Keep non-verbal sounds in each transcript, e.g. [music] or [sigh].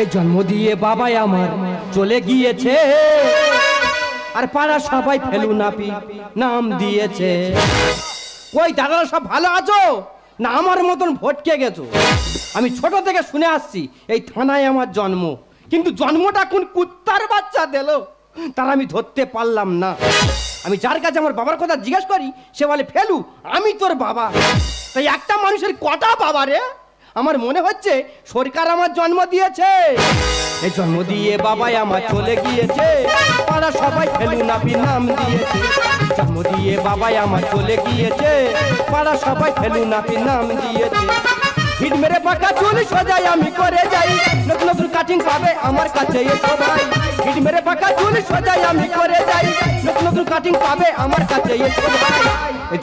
এই জন্ম দিয়ে বাবাই আমার চলে গিয়েছে। আর পাড়া সবাই ফেলু নাপি নাম দিয়েছে। ওই দাদারা সব ভালো আছো? না আমার মতন ভটকে গেছো। আমি ছোট থেকে শুনে আসছি, এই থানায় আমার জন্ম। কিন্তু জন্মটা কোন কুত্তার বাচ্চা দিল? তার আমি ধরতে পারলাম না। আমি যার কাছে আমার বাবার কথা জিজ্ঞেস করি, সে বলে, ফেলু, আমি তোর বাবা। তাই একটা মানুষের কটা বাবা রে। আমার মনে হচ্ছে সরকার আমার জন্ম দিয়েছে। এই জন্ম দিয়ে বাবাই আমার চলে গিয়েছে। পাড়া সবাই ফেলু নাপি নাম দিয়েছে। জন্ম দিয়ে বাবাই আমার চলে গিয়েছে। পাড়া সবাই ফেলু নাপি নাম দিয়েছে। হিট মেরে পাকা চুল সজাই আমি করে যাই। নতুন নতুন কাটিং পাবে আমার কাছে এ সবাই মেরে পাকা চুল সজাই, আমি করে যাই। নতুন নতুন কাটিং পাবে আমার কাছে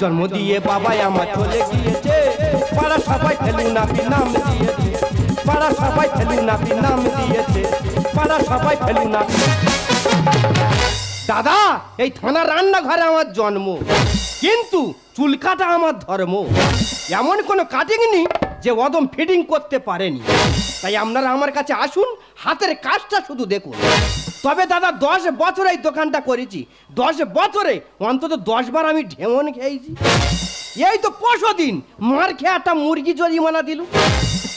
জন্ম দিয়ে বাবাই আমার চলে গিয়েছে। পাড়া সবাই নাম দিয়েছে। পাড়া সবাই নাম দিয়েছে। পাড়া সবাই দাদা, এই থানা রান্নাঘরে আমার জন্ম। কিন্তু চুল কাটা আমার ধর্ম। এমন কোনো কাটিং নেই যে অদম ফিটিং করতে পারেনি। তাই আপনারা আমার কাছে আসুন, হাতের কাজটা শুধু দেখুন। তবে দাদা, দশ বছর এই দোকানটা করেছি। দশ বছরে অন্তত দশবার আমি ঢেমন খেয়েছি। এই তো পশো দিন মার খেয়ে একটা মুরগি জরিমানা দিল।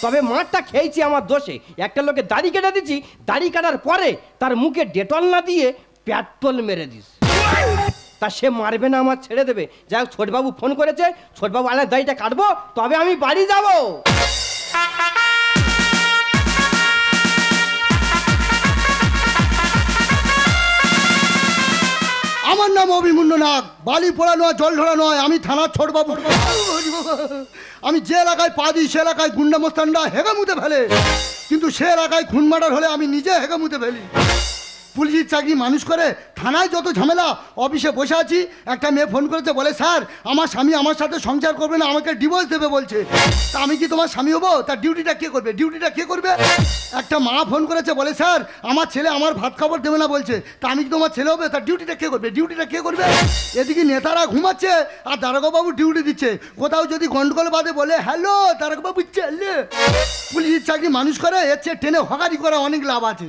তবে মারটা খেয়েছি আমার দোষে। একটা লোকে দাড়ি কেটে দিচ্ছি দাড়ি কাটার পরে তার মুখে ডেটল না দিয়ে পেট্রোল মেরে দিস। তা সে মারবে না, আমার ছেড়ে দেবে। যাই হোক, ছোটবাবু ফোন করেছে, ছোটবাবু আলাদা দাড়িটা কাটবো, তবে আমি বাড়ি যাব। আমার নাম অভিমন্য নাগ। বালি পোড়া নয়, জল ঢোড়া নয়, আমি থানার ছোটবাবু আমি যে এলাকায় পা দিই, সে এলাকায় গুন্ডা মোস্তানরা হেগে ফেলে। কিন্তু সে এলাকায় খুন মার্ডার হলে আমি নিজে হেগামুতে ফেলি। পুলিশের চাকরি মানুষ করে, থানায় যত ঝামেলা, অফিসে বসে আছি। একটা মেয়ে ফোন করেছে, বলে, স্যার, আমার স্বামী আমার সাথে সংসার করবে না, আমাকে ডিভোর্স দেবে, বলছে। তা আমি কি তোমার স্বামী হব? তার ডিউটিটা কে করবে? ডিউটিটা কে করবে? একটা মা ফোন করেছে, বলে, স্যার, আমার ছেলে আমার ভাত খাবার দেবে না, বলছে। তা আমি কি তোমার ছেলে হবে? তার ডিউটিটা কে করবে? ডিউটিটা কে করবে? এদিকে নেতারা ঘুমাচ্ছে, আর দারোগাবাবু ডিউটি দিচ্ছে। কোথাও যদি গন্ডগোল বাদে বলে, হ্যালো দারোগাবাবু চলে পুলিশের চাকরি মানুষ করে, এর চেয়ে ট্রেনে হকারি করা অনেক লাভ আছে।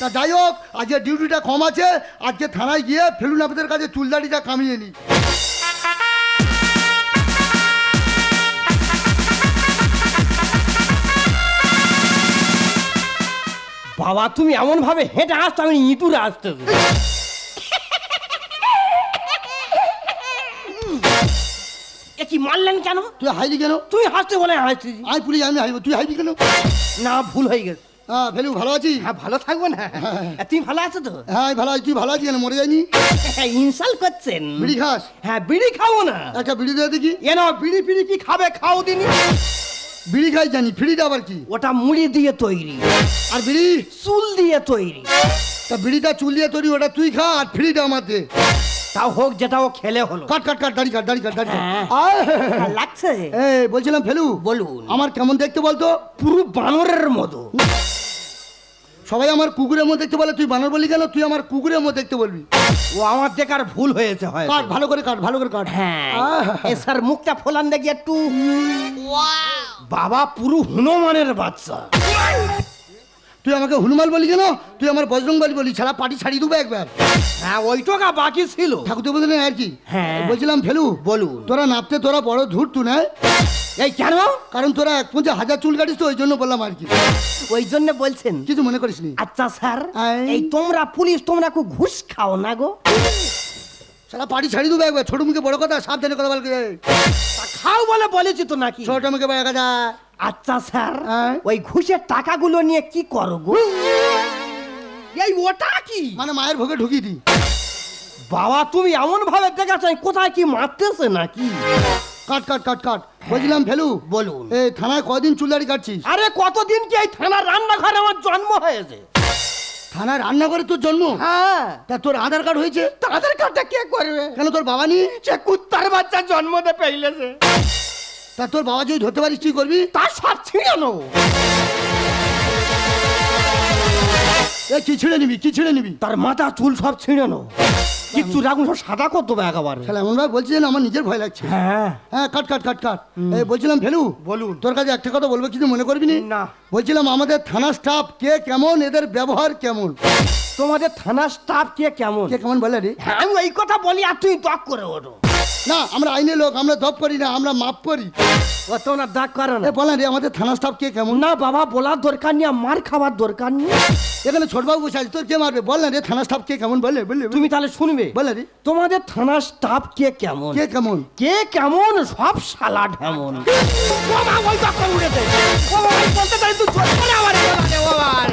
তা যাই হোক আজকে ডিউটিটা কম আছে আজকে থানায় গিয়ে ফেলুন আপনাদের কাছে চুলদাড়িটা কামিয়ে নিই। বাবা তুমি এমন ভাবে হেঁটে আসতো আমি ইঁতুরে আসতে এ কি মারলেন কেন? তুই হাইলি কেন? তুই হাসতে বলে হাসছি আমি পুলিশ আমি হাইব তুই হাইবি কেন? না ভুল হয়ে গেছে। হ্যাঁ ফেলু ভালো আছিস? হ্যাঁ ভালো থাকব না। এ, তুমি ভালো আছো তো? হ্যাঁ ভালো আছি তুই ভালো আছিস মরে যায়নি? [laughs] ইনসাল করছেন। বিড়ি খাস? হ্যাঁ বিড়ি খাব না। একটা বিড়ি দিয়ে দেখি। এ নাও বিড়ি ফিড়ি কি খাবে খাও দিনি। বিড়ি খাই জানি ফিড়িটা আবার কি? ওটা মুড়ি দিয়ে তৈরি। আর বিড়ি? চুল দিয়ে তৈরি। তা বিড়িটা চুল দিয়ে তৈরি ওটা তুই খা আর ফিড়িটা আমার দে। তাও হোক যেটা ও খেলে হলো। কাট কাট কাট দাড়ি কাট দাড়ি কাট দাড়ি হ্যাঁ। লাগছে? এই বলছিলাম ফেলু বলুন। আমার কেমন দেখতে বলতো? পুরো বানরের মতো। সবাই আমার কুকুরের মধ্যে দেখতে বলে তুই বানর বলি কেন? তুই আমার কুকুরের মধ্যে দেখতে বলবি। ও আমার দেখার ভুল হয়েছে হয় কাট ভালো করে কাট ভালো করে কাট। হ্যাঁ। এ স্যার মুখটা ফোলান দেখি একটু। বাবা পুরো হনুমানের বাচ্চা। তুই আমাকে হনুমান বলি কেন? তুই আমার বজরং বলি বলি ছাড়া পাটি ছাড়িয়ে দেবো একবার। হ্যাঁ ওইটুকা বাকি ছিল। ঠাকুর তো বলতে আর কি? হ্যাঁ। বলছিলাম ফেলু বলুন। তোরা নাপতে তোরা বড় ধূর তু না এই কেন? কারণ তোরা এক পঞ্চাশ হাজার চুল কাটিস তো ওই জন্য বললাম আর কি। ওই জন্য বলছেন? কিছু মনে করিস নি। আচ্ছা স্যার আই। এই তোমরা পুলিশ তোমরা খুব ঘুষ খাও না গো। সারা পাটি ছাড়িয়ে দেবো একবার ছোট মুখে বড় কথা সাবধানে কথা বলকে তা খাও বলে বলেছি তো নাকি? ছোট মুখে বড় কথা। আচ্ছা স্যার আই। ওই ঘুষের টাকাগুলো নিয়ে কি করো গো? এই ওটা কি? মানে মায়ের ভোগে ঢুকিয়ে দি বাবা তুমি এমন ভাবে দেখাচ্ছ কোথায় কি মারতেছে নাকি? কাট কাট কাট কাট। বলছিলাম ফেলু। বলুন। এই থানায় কদিন চুল দাড়ি কাটছিস? আরে কতদিন কি এই থানার রান্নাঘরে আমার জন্ম হয়েছে? থানায় রান্না করে তোর জন্ম? হ্যাঁ। তা তোর আধার কার্ড হয়েছে? তা আধার কার্ডটা কে করবে? কেন তোর বাবা নেই? সে কুত্তার বাচ্চা জন্ম দে পেইলেছে। তা তোর বাবা যদি ধরতে পারিস কি করবি? তার সব ছিঁড়ে নেব। এ কি ছিঁড়ে নিবি কি ছিঁড়ে নিবি? তার মাথা চুল সব ছিঁড়ে নেব কিচ্ছু রাখুন সব সাদা কর দেবো একেবারে। তাহলে এমন ভাবে বলছি যেন আমার নিজের ভয় লাগছে। হ্যাঁ। হ্যাঁ কাট কাট কাট কাট। এই বলছিলাম ভেলু বলুন। তোর কাছে একটা কথা বলব কিছু মনে করবি না। বলছিলাম আমাদের থানা স্টাফ কে কেমন এদের ব্যবহার কেমন? তোমাদের থানার স্টাফ কে কেমন? কে কেমন বলে রে? হ্যাঁ আমি এই কথা বলি আর তুই দক করে ওঠো। না আমরা আইনের লোক আমরা দপ করি না আমরা মাপ করি। ও তোমরা দাগ করো না। এ বলেন রে আমাদের থানা স্টাফ কে কেমন? না বাবা বলার দরকার নেই আর মার খাবার দরকার নেই। এখানে ছোটবাবু বসে আছে তোর কে মারবে? বল না রে থানা স্টাফ কে কেমন? বলে বললে তুমি তাহলে শুনবে। বলে রে। তোমাদের থানার স্টাফ কে কেমন? কে কেমন? কে কেমন? সব শালা ঢেমন।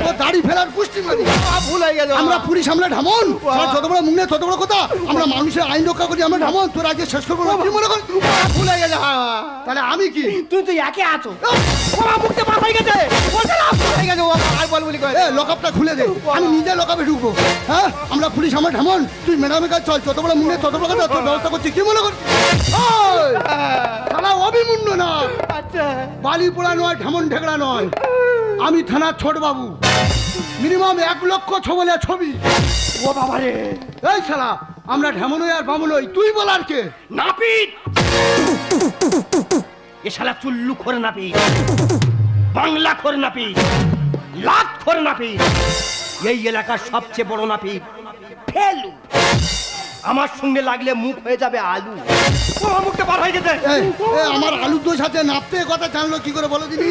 ও দাড়ি ফেলার পুষ্টি মারি ভুল হয়ে গেছে আমরা পুলিশ আমরা ঢামন। বড় মুখ নেই তত বড় কথা। আমরা মানুষের আইন রক্ষা করি আমরা ঢামন। তোর আগে শেষ করব কি মনে কর ভুল গেছে তাহলে আমি কি? তুই তো একে আছো। বাবা মুখতে মাথা হয়ে গেছে। হয়ে গেছে ও আর বল বলি এ লকআপটা খুলে দে। আমি নিজে লকআপে ঢুকবো। হ্যাঁ? আমরা পুলিশ আমার ঢামন। তুই ম্যাডামের কাছে চল যত বড় মুখ নেই তত বড় তোর ব্যবস্থা করছি। কি মনে করছিস শালা অভিমুন্ড না। আচ্ছা। বালি পোড়া নয় ঢামন ঢেকড়া নয়। আমি থানার ছোট বাবু মিনিমাম এক লক্ষ ছবলে ছবি। ও বাবা রে। এই শালা আমরা ঢেমনই আর বামনই তুই বলার কে? নাপিত! এ শালা চুল্লু করে নাপিত। বাংলা করে নাপিত। লাত করে নাপিত। এই এলাকার সবচেয়ে বড় নাপিত ফেলু। আমার সঙ্গে লাগলে মুখ হয়ে যাবে আলু। ও মুখটা বার হয়ে এই, আমার আলু দোষ আছে নাপতে কথা জানলো কি করে বলো দিদি।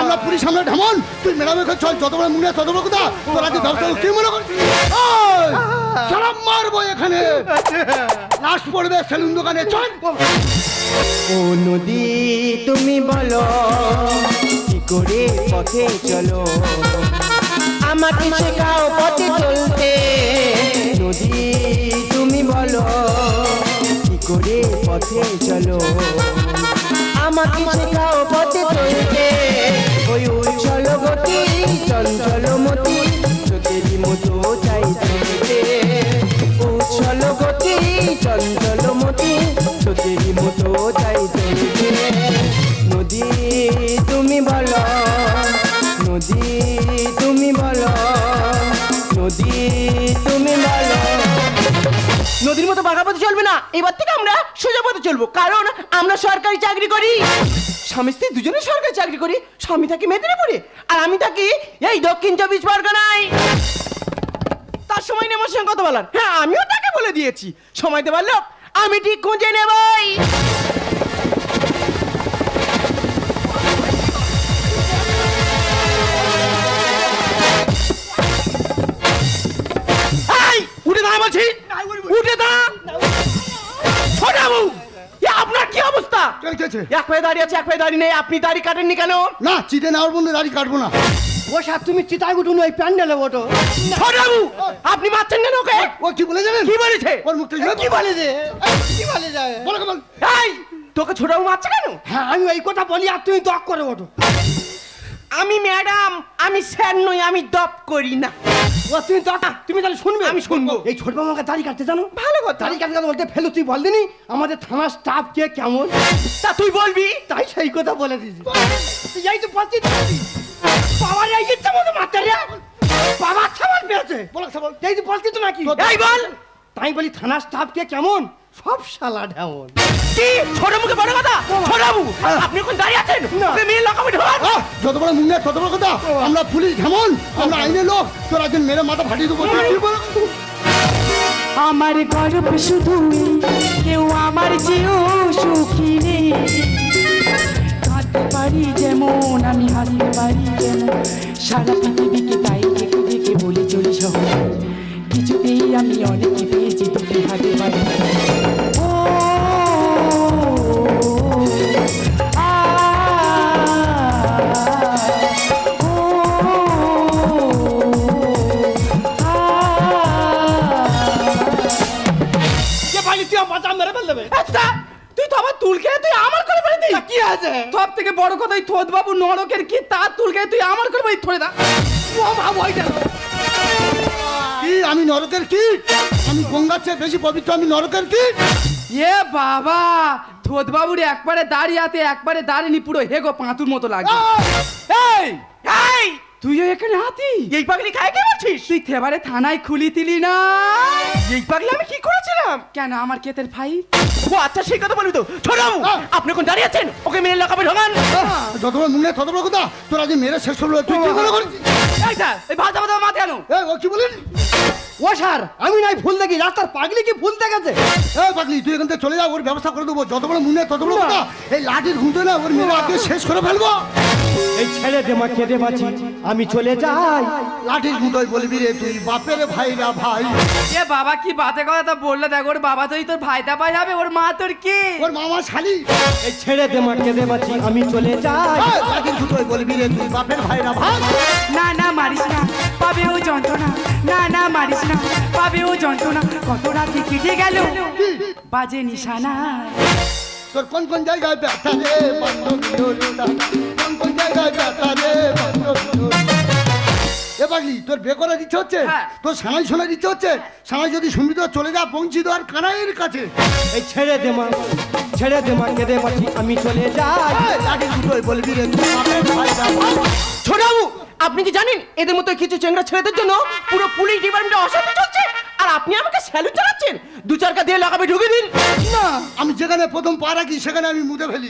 আমরা পুলিশ আমরা ঢামন। তুই কাছে চল যত বড় মুখ নেই তত বড় কথা তোর আগে ব্যবস্থা কি মনে করছিস? শালা মারবো এখানে। লাশ পড়বে সেলুন দোকানে, চল। ও নদী, তুমি বলো, কি করে পথে চলো? আমাকে শেখাও পথে চলতে। নদী, তুমি বলো, কি করে পথে চলো? আমাকে শেখাও পথে চলতে। ওই উচ্ছল গতি, চঞ্চল মতি সত্যি মতো চাই চলতে উচ্ছল গতি, চঞ্চল মতি সত্যি মতো চাই চলতে নদী, তুমি বলো, নদী, তুমি বলো, নদী, তুমি বলো। নদীর মতো বাঘা পথে চলবে না, এবার থেকে আমরা সোজা পথে চলবো, কারণ আমরা সরকারি চাকরি করি। স্বামী স্ত্রী দুজনে সরকারি চাকরি করি, স্বামী থাকি মেদিনীপুরে, আর আমি থাকি এই দক্ষিণ চব্বিশ পরগনায়। তার সময় নেই আমার সঙ্গে কথা বলার। হ্যাঁ আমিও তাকে বলে দিয়েছি। সময় দেবার লোক আমি ঠিক খুঁজে নেবই। উঠে দাঁড়া বলছি। উঠে দাঁড়া। ছোটাবু আপনার কি অবস্থা? এক পায়ে দাঁড়িয়ে আছে এক পায়ে দাঁড়িয়ে নেই। আপনি দাড়ি কাটেননি কেন? না চিটে নেওয়ার বন্ধু দাড়ি কাটবো না। ও সাহেব তুমি চিতায় উঠুন ওই প্যান্ডেলে ওঠো ছোটাবু আপনি মারছেন কেন ওকে? ও কি বলে জানেন কি বলেছে? ওর মুখ থেকে কি বলে যে? কি বলে যায়? বলো কেমন এই তোকে ছোটাবু মারছে কেন? হ্যাঁ আমি এই কথা বলি আর তুমি দক করে ওঠো আমি ম্যাডাম আমি স্যার নই আমি দপ করি না। ও তুমি দক তুমি তাহলে শুনবে? আমি শুনব। এই ছোট বাবাকে দাড়ি কাটতে জানো? ভালো কথা। দাড়ি কাটতে বলতে ফেলো তুই বল দিনি আমাদের থানার স্টাফ কে কেমন? তা তুই বলবি? তাই সেই কথা বলে দিয়েছি। এই তো তো। বাবার এই ইচ্ছা মতো মারতে রে। বাবা ছামাল পেয়েছে। বলো সবল এই তো বলছি তো নাকি? এই বল। তাই বলি থানার স্টাফ কে কেমন? সব শালা ঢেমন। কি ছোট মুখে বড় কথা? ছোটাবু আপনি এখন দাঁড়িয়ে আছেন? ওকে মেয়ে আহ, যত বড় মুখ নেই তত বড় কথা। আমরা পুলিশ ঢামন আমরা আইনের লোক। তোর একদিন মেরে মাথা ফাটিয়ে দেবো। তুই কি বলো? আমার গর্ব শুধু কেউ আমার চেয়েও সুখী নেই। কাঁদতে পারি যেমন আমি হাসতে পারি যেমন সারা পৃথিবীকে তাই দেখে দেখে বলে চলি শহর কিছুতেই আমি অনেকে পেয়েছি দুটি হাতে পারি কথা এই থোদ বাবু? নরকের কি তার তুলকে তুই আমার করে বাড়ি থরে দা? ও ভয় গেল কি আমি নরকের কি? আমি গঙ্গার চেয়ে বেশি পবিত্র আমি নরকের কি? এ বাবা থোদ বাবুর একবারে দাঁড়িয়ে আতে একবারে দাঁড়িয়ে পুরো হেগো পাঁতুর মতো লাগছে। এই এই! তুইও এখানে হাতি? এই পাগলি খায় কে বলছিস? তুই থেবারে থানায় খুলি দিলি না? এই পাগলি আমি কি কেন আমার কেতের ফাইল ও আচ্ছা সেই কথা বলবি তো। ছোড়াবু আপনি কোন দাঁড়িয়ে আছেন? ওকে মেরে লাগাবে ঢোকান। যত বড় মুখ নেই তত বড় কথা তোরা যে মেরে শেষ করল তুই কি করে করেছিস এই স্যার এই ভাজা ভাজা মাথায় আনো। এই ও কি বলিস? ও স্যার আমি নাই ভুল দেখি রাস্তার পাগলি কি ভুল দেখেছে? এই পাগলি তুই এখান থেকে চলে যা ওর ব্যবস্থা করে দেবো। যত বড় মুখ তত বড় কথা এই লাঠির ঘুঁটে না ওর মেরে আগে শেষ করে ফেলব। এই ছেড়ে দে মা কেঁদে বাঁচি আমি চলে যাই। লাঠির ঘুঁটোয় বলবি রে তুই বাপের ভাইরা ভাই। এ বাবা কি বাতে কথা তা বললে দেখ ওর বাবা তোই তোর ভাইটা পাই যাবে ওর মা তোর কি? ওর মামা শালি। এই ছেড়ে দে মা কেঁদে বাঁচি আমি চলে যাই। লাঠির ঘুঁটোয় বলবি রে তুই বাপের ভাইরা ভাই। না না মারিস না পাবে ও যন্ত্রণা। না না মারিস না পাবে ও যন্ত্রণা। কত রাতে কেটে গেল বাজে নিশানা। তোর কোন কোন জায়গায় ব্যথা রে? বান্ধব জায়গায় ব্যথা রে এ তোর বে হচ্ছে? হ্যাঁ। তোর সানাই শোনা দিচ্ছে হচ্ছে? সানাই যদি শুনবি তো চলে যা পৌঁছি তো আর কানাইয়ের কাছে। এই ছেড়ে দে মা ছেড়ে দে মা কেঁদে বাঁচি আমি চলে যাই। বলবি রে আপনি কি জানেন এদের মতো কিছু চেংড়া ছেলেদের জন্য পুরো পুলিশ ডিপার্টমেন্টে অশান্তি চলছে? আর আপনি আমাকে স্যালুট জানাচ্ছেন? দু চারকা দিয়ে লাগাবে ঢুকে দিন। আমি যেখানে প্রথম পা রাখি সেখানে আমি মুদে ফেলি।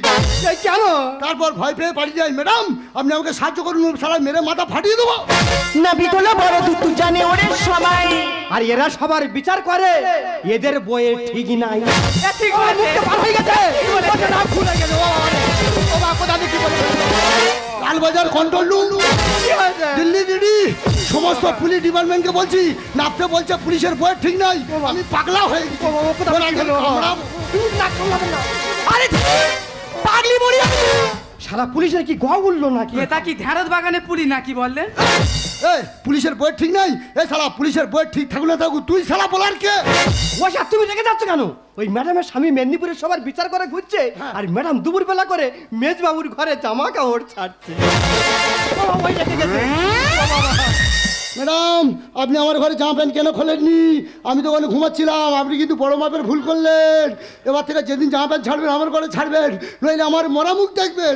কেন? তারপর ভয় পেয়ে পালিয়ে যাই ম্যাডাম আপনি আমাকে সাহায্য করুন সারা মেরে মাথা ফাটিয়ে দেবো। না বিতলা বড় দুতু জানে ওরে সবাই। আর এরা সবার বিচার করে এদের বইয়ে ঠিক নাই। এ ঠিক হয়ে গেছে। কোথা থেকে কি বলে? লালবাজার কন্ট্রোল রুম দিল্লি দিদি সমস্ত পুলিশ ডিপার্টমেন্টকে বলছি নাপতে বলছে পুলিশের বইয়ের ঠিক নাই আমি পাগলা হয়ে। আরে পাগলি মরি পুলিশের কি গ উঠল নাকি? এটা কি ধ্যারত বাগানে পুলি নাকি বললেন? এই পুলিশের বই ঠিক নাই? এ শালা পুলিশের বই ঠিক থাকলে থাকু থাকুক তুই শালা বলার কে? ও স্যার তুমি রেগে যাচ্ছ কেন? ওই ম্যাডামের স্বামী মেদিনীপুরের সবার বিচার করে ঘুরছে আর ম্যাডাম দুপুর বেলা করে মেজবাবুর ঘরে জামা কাপড় ছাড়ছে। ও, ওই রেগে গেছে। ম্যাডাম আপনি আমার ঘরে জামা প্যান্ট কেন খোলেননি? আমি তো ওখানে ঘুমাচ্ছিলাম আপনি কিন্তু বড় মাপের ভুল করলেন। এবার থেকে যেদিন জামা প্যান্ট ছাড়বেন আমার ঘরে ছাড়বেন নইলে আমার মরা মুখ দেখবেন।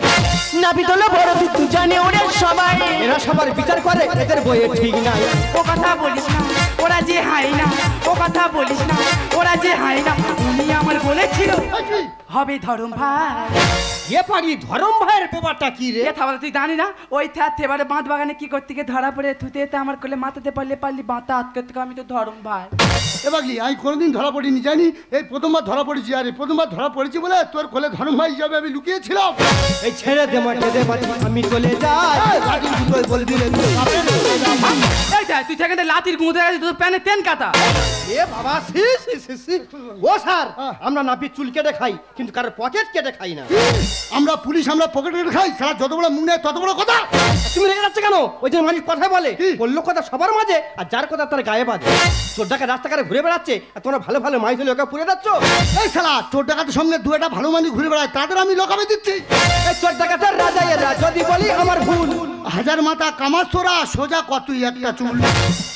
না বিতলা বড় দুতু জানে ওরে সবাই। এরা সবার বিচার করে এদের বইয়ে ঠিক নাই ও কথা বলিস না ওরা যে হাই না ও কথা বলিস না ওরা যে হাই না উনি আমার বলেছিল? হবে ধরম ভাই। এ পারি ধরম ভাইয়ের ব্যাপারটা কি রে? এ থাবলে তুই জানি না? ওই থ্যাত এবারে বাঁধ বাগানে কি করতে গিয়ে ধরা পড়ে? থুতে এতে আমার কোলে মাথাতে পারলে পারলি বাঁতা আটকে থেকে আমি তো ধরম ভাই। এবার কি আমি কোনোদিন ধরা পড়িনি জানি? এই প্রথমবার ধরা পড়েছি আর প্রথমবার ধরা পড়েছি বলে তোর কোলে ধরম ভাই যাবে আমি লুকিয়েছিলাম। এই ছেড়ে দে মা কেঁদে বাঁচি আমি চলে যাই। বলবি রে। এই দেখ তুই সেখানে লাতির গুঁতে গেছিস তোর প্যানে তেন কাটা। এ বাবা সি সি সি ও স্যার। আমরা নাপি চুল কেটে খাই। কিন্তু কারোর পকেট কেটে খাই না। আমরা পুলিশ আমরা পকেট কেটে খাই সারা যত বড় মুখ নেয় তত বড় কথা। তুমি রেখে যাচ্ছে কেন? ওই যে মালিক কথা বলে? বলল কথা সবার মাঝে আর যার কথা তার গায়ে বাজে। চোরটাকে রাস্তাঘাটে ঘুরে বেড়াচ্ছে আর তোমরা ভালো ভালো মাইজ হলে ওকে পুড়ে যাচ্ছ? এই শালা চোর ডাকাতের সঙ্গে দু একটা ভালো মানুষ ঘুরে বেড়ায় তাদের আমি লোকামে দিচ্ছি। এই চোর ডাকাতের রাজা এরা যদি বলি আমার ভুল। হাজার মাথা কামাস তোরা সোজা কতই একটা চুল।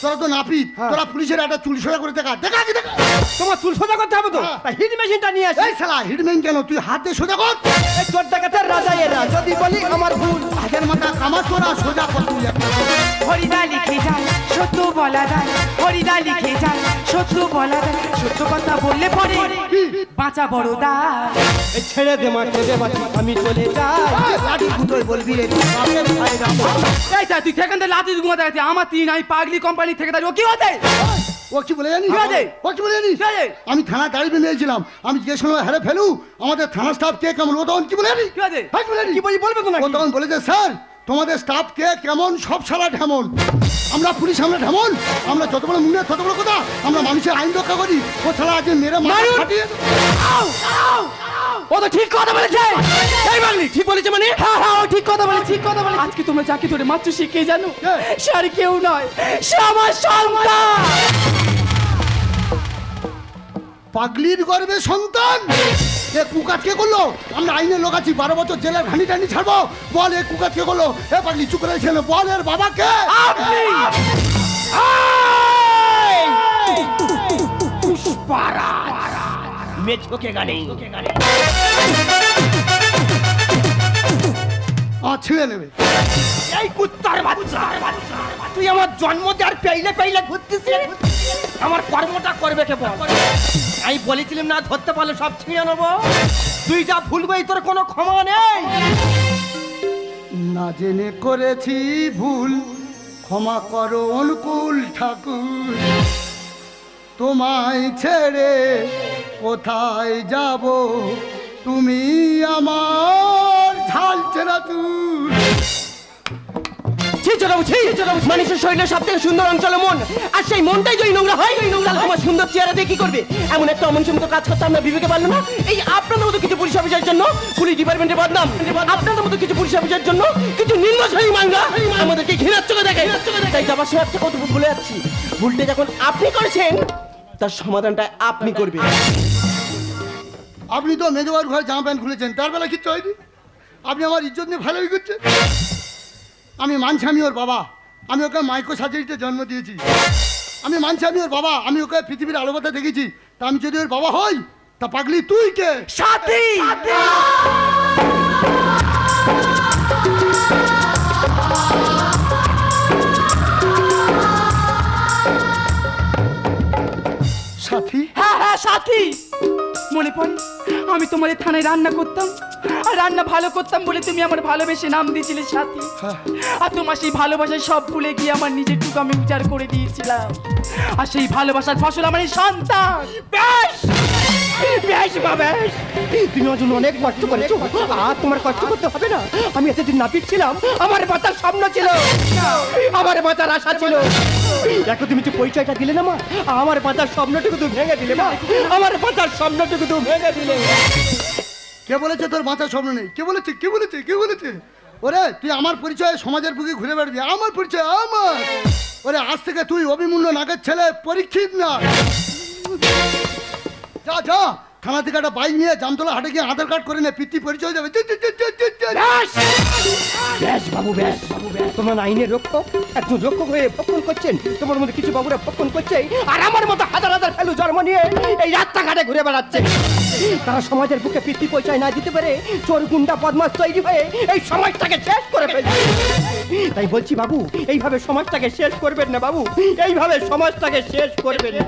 তোরা তো নাপিত তোরা পুলিশের একটা চুল সোজা করে দেখা দেখা কি দেখা? তোমার চুল সোজা করতে হবে তো? হ্যাঁ। হিট মেশিনটা নিয়ে আসি। এই শালা হিডম্যান কেন তুই হাত সোজা কর। এই চোর ডাকাতের রাজা এরা যদি বলি আমার ভুল। হাজার মাথা কামাস তোরা সোজা একটা চুল। হরিদা লিখে যায় সত্য বলা যায়। হরিদা লিখে যায় সত্য বলা যায়। সত্য কথা বললে পরে বাঁচা বড় দা এই ছেড়ে দে মা কেঁদে বাঁচি আমি চলে যাই। লাঠি দুটোই বলবি রে তুই বাপের ভাই। এই তুই সেখান থেকে গুঁতে গেছিস আমার তিন আমি পাগলি কোম্পানি থেকে দাঁড়িয়ে ও কি হতে ও কি বলে জানিস? ও কি বলে জানিস? আমি থানা দাঁড়িয়ে নিয়েছিলাম। আমি যে সময় হেরে ফেলু আমাদের থানা স্টাফ কে কেমন? ও তখন কি বলে জানিস? কি বলে বলি বলবে তো ও তখন বলেছে স্যার তোমাদের স্টাফ কে কেমন? সব সারা ঢেমন। আমরা পুলিশ আমরা ঢেমন। আমরা যত বড় মুন্ডে তত বড় কথা। আমরা মানুষের আইন রক্ষা করি। ও সালা আজ মেরে মারুন! ফাটিয়ে ও তো ঠিক কথা বলেছে। এই বাংলি ঠিক বলেছে মানে? হ্যাঁ হ্যাঁ ও ঠিক কথা বলে ঠিক কথা বলে আজকে তোমরা যাকে ধরে মাত্র কে জানো? কে? সে আর কেউ নয়। সে আমার সন্তান! পাগলির গর্বে সন্তান? এ কুকাত কে করল? আমরা আইনে লোক আছি বারো বছর জেলের ঘানি টানি ছাড়বো। বল এ কুকাত কে করল? এ পাগলি চুপ করে ছিল। বল এর বাবাকে? আপনি! আমার ছিঁড়ে নেবে এই কুত্তার বাচ্চা! তুই আমার জন্ম দেওয়ার পেইলে পেইলে ঘুরতিস রে? আমার কর্মটা করবে কে বল? আমি বলেছিলাম না ধরতে পারলে সব ছিঁড়ে নেব। তুই যা ভুলবে, তোর কোনো ক্ষমা নেই। না জেনে করেছি ভুল, ক্ষমা করো অনুকূল ঠাকুর। তোমায় ছেড়ে কোথায় যাব? তুমি আমার ঝাল ছেড়া তুই ছি চলো ছি মানুষের শরীরের সব থেকে সুন্দর অঞ্চল মন। আর সেই মনটাই যদি নোংরা হয় নোংরা আমার সুন্দর চেহারা দিয়ে কি করবে? এমন একটা অমনসম্মত কাজ করতে আমরা বিবেকে পারল না। এই আপনাদের মতো কিছু পুলিশ অফিসারের জন্য পুলিশ ডিপার্টমেন্টের বদনাম। আপনাদের মতো কিছু পুলিশ অফিসারের জন্য কিছু নিম্ন নিম্নশ্রেণী মাঙ্গা আমাদেরকে ঘৃণার চোখে দেখে। তাই যাবার সময় একটা কথা বলে যাচ্ছি। ভুলটা যখন আপনি করেছেন তার সমাধানটা আপনি করবেন। আপনি তো মেজবার ঘরে জামা প্যান্ট খুলেছেন তার বেলা কিচ্ছু হয়নি। আপনি আমার ইজ্জত নিয়ে ভালোই করছেন। আমি মানছি আমি ওর বাবা। আমি ওকে মাইক্রো সার্জারিতে জন্ম দিয়েছি। আমি মানছি আমি ওর বাবা। আমি ওকে পৃথিবীর আলোবাতে দেখেছি। তা আমি যদি ওর বাবা হই তা পাগলি তুই কে? সাথী! সাথী? হ্যাঁ হ্যাঁ সাথী! মনে পড়ে? আমি তোমাদের থানায় রান্না করতাম আর রান্না ভালো করতাম বলে তুমি আমার ভালোবেসে নাম দিয়েছিলে সাথী। হ্যাঁ। আর তোমার সেই ভালোবাসায় সব ভুলে গিয়ে আমার নিজের টুকু আমি উজাড় করে দিয়েছিলাম। আর সেই ভালোবাসার ফসল আমার এই সন্তান। বেশ! বেশ বাবা তুমি আমার জন্য অনেক কষ্ট করেছ। আর তোমার কষ্ট করতে হবে না। আমি এতদিন নাপিত ছিলাম আমার বাঁচার স্বপ্ন ছিল। আমার মাথার আশা ছিল। দেখো তুমি যে পরিচয়টা দিলে না মা, আমার বাঁচার স্বপ্নটুকু তুমি ভেঙে দিলে মা। আমার বাঁচার স্বপ্নটুকু তুমি ভেঙে দিলে। কে বলেছে তোর মাথার স্বপ্ন নেই? কে বলেছে? কে বলেছে? কে বলেছে? ওরে, তুই আমার পরিচয় সমাজের বুকে ঘুরে বেড়াবি। আমার পরিচয় আমার। ওরে, আজ থেকে তুই অভিমূল্য নাগের ছেলে, পরীক্ষিত না। যা যা। থানা থেকে একটা বাইক নিয়ে জামতলা হাটে গিয়ে আধার কার্ড করে নে পিতৃ পরিচয় যাবে। ব্যাস বাবু ব্যাস! বাবু ব্যাস। তোমার আইনের রক্ষক একজন রক্ষক হয়ে ভক্ষণ করছেন। তোমার মধ্যে কিছু বাবুরা ভক্ষণ করছে। আর আমার মতো হাজার হাজার ফেলু জন্ম নিয়ে এই রাস্তাঘাটে ঘুরে বেড়াচ্ছে। তারা সমাজের বুকে পিতৃ পরিচয় না দিতে পারে চোর গুন্ডা বদমাস তৈরি হয়ে এই সমাজটাকে শেষ করে ফেলছে। তাই বলছি বাবু এইভাবে সমাজটাকে শেষ করবেন না বাবু। এইভাবে সমাজটাকে শেষ করবেন না।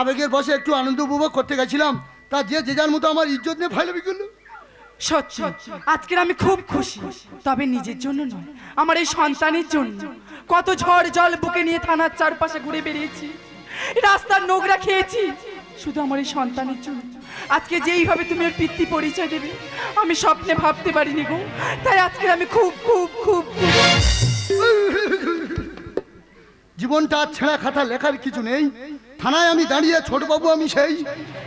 আবেগের বসে একটু আনন্দ উপভোগ করতে গেছিলাম। তা যে যে যার মতো আমার ইজ্জত নিয়ে ফাইলামি করল সত্যি আজকের আমি খুব খুশি। তবে নিজের জন্য নয় আমার এই সন্তানের জন্য। কত ঝড় জল বুকে নিয়ে থানার চারপাশে ঘুরে বেরিয়েছি রাস্তার নোংরা খেয়েছি। শুধু আমার এই সন্তানের জন্য। আজকে যেইভাবে তুমি ওর পিতৃ পরিচয় দেবে আমি স্বপ্নে ভাবতে পারিনি গো। তাই আজকে আমি খুব খুব খুব জীবনটা ছেঁড়া খাতা লেখার কিছু নেই। থানায় আমি দাঁড়িয়ে ছোটবাবু আমি সেই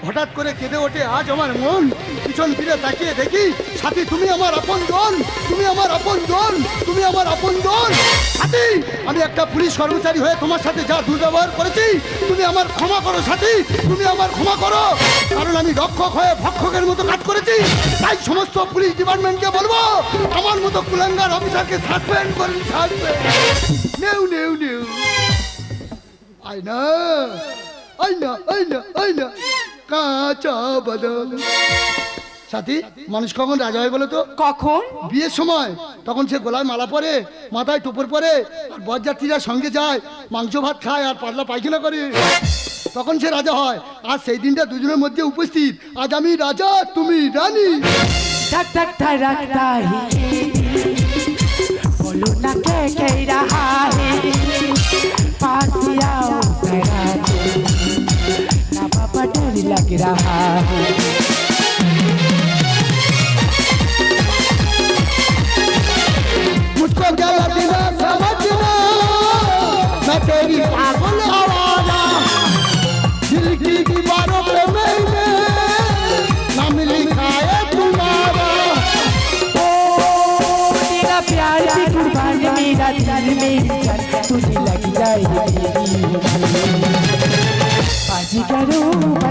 হঠাৎ করে কেঁদে ওঠে, আজ আমার মন পিছন ফিরে তাকিয়ে দেখি, সাথী, তুমি আমার আপন জন, তুমি আমার আপন জন, তুমি আমার আপন জন। সাথী, আমি একটা পুলিশ কর্মচারী হয়ে তোমার সাথে যা দুর্ব্যবহার করেছি, তুমি আমার ক্ষমা করো, সাথী, তুমি আমার ক্ষমা করো। কারণ আমি রক্ষক হয়ে ভক্ষকের মতো কাজ করেছি, তাই সমস্ত পুলিশ ডিপার্টমেন্টকে বলব, আমার মতো কুলাঙ্গার অফিসারকে সাসপেন্ড করে সাসপেন্ড। নেউ নেউ নেউ। আয়না আয়না আয়না আয়না কাঁচা বাদাম। সাথী মানুষ কখন রাজা হয় বলো তো? কখন? বিয়ের সময়। তখন সে গলায় মালা পরে মাথায় টুপুর পরে আর বরযাত্রীরা সঙ্গে যায় মাংস ভাত খায় আর পাতলা পায়খানা করে। তখন সে রাজা হয়। আর সেই দিনটা দুজনের মধ্যে উপস্থিত। আজ আমি রাজা তুমি রানী। বলো না কে কে রাহা लग रहा है मुझको क्या लगना समझना मैं तेरी पागल आवारा दिल की दीवारों पे मैंने नाम लिखा है तुम्हारा ओ तेरा प्यार की कुर्बान मेरा दिल मेरी जान तुझे लग जाएगी बाजी करो